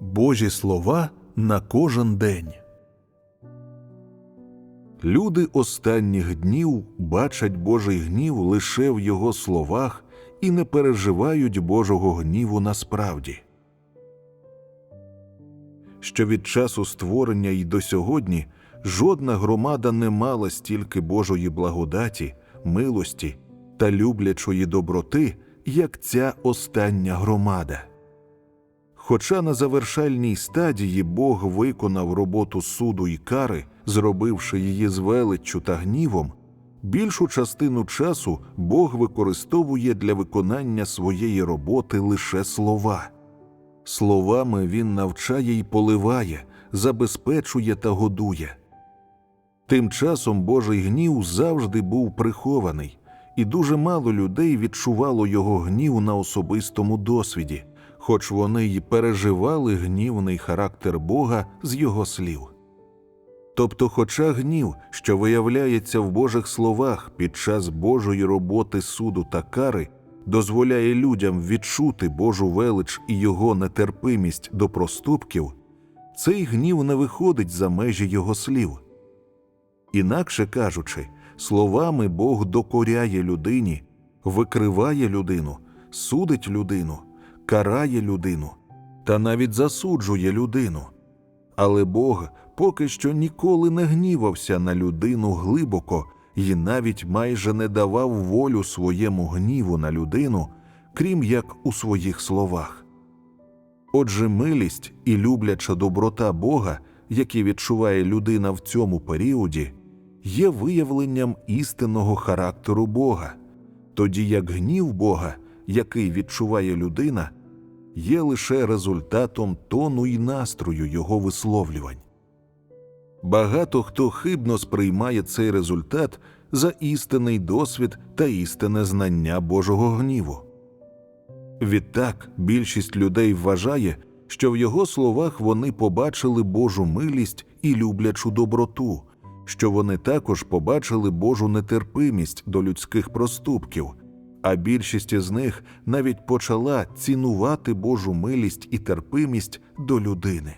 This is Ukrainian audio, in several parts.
Божі слова на кожен день. Люди останніх днів бачать Божий гнів лише в його словах і не переживають Божого гніву насправді. Що від часу створення й до сьогодні жодна громада не мала стільки Божої благодаті, милості та люблячої доброти, як ця остання громада. Хоча на завершальній стадії Бог виконав роботу суду й кари, зробивши її з величчю та гнівом, більшу частину часу Бог використовує для виконання своєї роботи лише слова. Словами Він навчає й поливає, забезпечує та годує. Тим часом Божий гнів завжди був прихований, і дуже мало людей відчувало його гнів на особистому досвіді, хоч вони й переживали гнівний характер Бога з його слів. Тобто, хоча гнів, що виявляється в Божих словах під час Божої роботи суду та кари, дозволяє людям відчути Божу велич і його нетерпимість до проступків, цей гнів не виходить за межі його слів. Інакше кажучи, словами Бог докоряє людині, викриває людину, судить людину, карає людину та навіть засуджує людину. Але Бог поки що ніколи не гнівався на людину глибоко і навіть майже не давав волю своєму гніву на людину, крім як у своїх словах. Отже, милість і любляча доброта Бога, які відчуває людина в цьому періоді, є виявленням істинного характеру Бога, тоді як гнів Бога, який відчуває людина, є лише результатом тону і настрою його висловлювань. Багато хто хибно сприймає цей результат за істинний досвід та істинне знання Божого гніву. Відтак більшість людей вважає, що в його словах вони побачили Божу милість і люблячу доброту, що вони також побачили Божу нетерпимість до людських проступків, а більшість із них навіть почала цінувати Божу милість і терпимість до людини.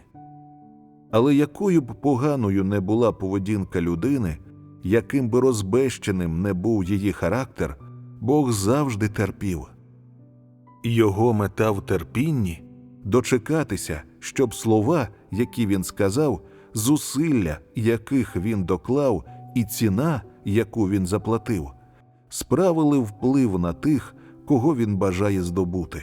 Але якою б поганою не була поведінка людини, яким би розбещеним не був її характер, Бог завжди терпів. Його мета в терпінні дочекатися, щоб слова, які він сказав, зусилля, яких він доклав, і ціна, яку він заплатив, справили вплив на тих, кого він бажає здобути.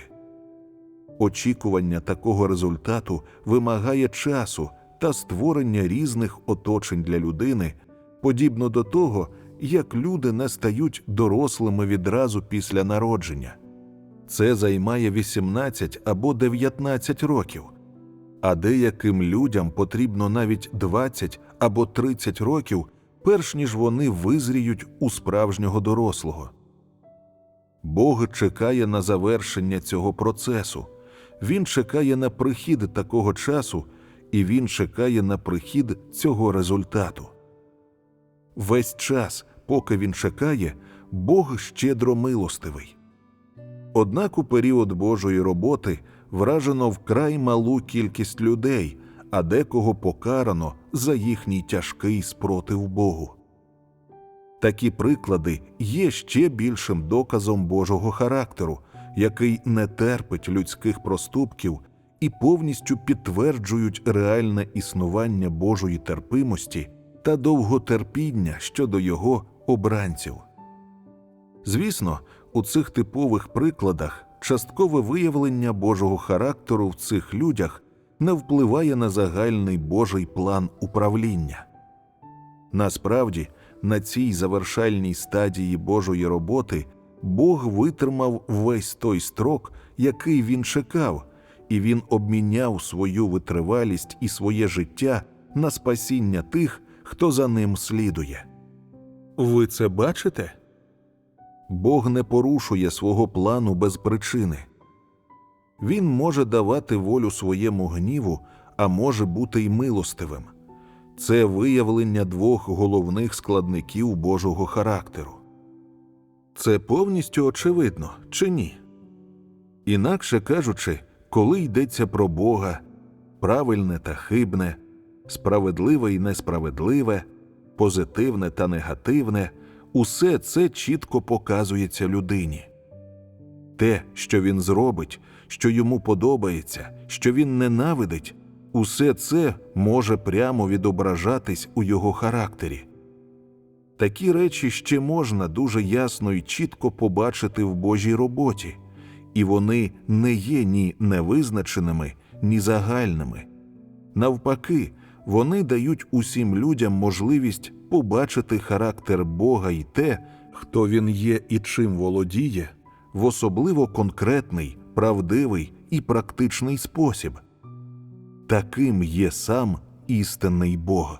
Очікування такого результату вимагає часу та створення різних оточень для людини, подібно до того, як люди не стають дорослими відразу після народження. Це займає 18 або 19 років, а деяким людям потрібно навіть 20 або 30 років, перш ніж вони визріють у справжнього дорослого. Бог чекає на завершення цього процесу, Він чекає на прихід такого часу, і Він чекає на прихід цього результату. Весь час, поки він чекає, Бог щедро милостивий. Однак у період Божої роботи вражено вкрай малу кількість людей, а декого покарано за їхній тяжкий спротив Богу. Такі приклади є ще більшим доказом Божого характеру, який не терпить людських проступків і повністю підтверджують реальне існування Божої терпимості та довготерпіння щодо його обранців. Звісно, у цих типових прикладах часткове виявлення Божого характеру в цих людях не впливає на загальний Божий план управління. Насправді, на цій завершальній стадії Божої роботи Бог витримав весь той строк, який він чекав, і він обміняв свою витривалість і своє життя на спасіння тих, хто за ним слідує. Ви це бачите? Бог не порушує свого плану без причини. Він може давати волю своєму гніву, а може бути й милостивим. Це виявлення двох головних складників Божого характеру. Це повністю очевидно чи ні? Інакше кажучи, коли йдеться про Бога, правильне та хибне, справедливе і несправедливе, позитивне та негативне усе це чітко показується людині. Те, що він зробить, що йому подобається, що він ненавидить, усе це може прямо відображатись у його характері. Такі речі ще можна дуже ясно і чітко побачити в Божій роботі, і вони не є ні невизначеними, ні загальними. Навпаки, вони дають усім людям можливість побачити характер Бога і те, хто він є і чим володіє, в особливо конкретний, правдивий і практичний спосіб. Таким є сам істинний Бог.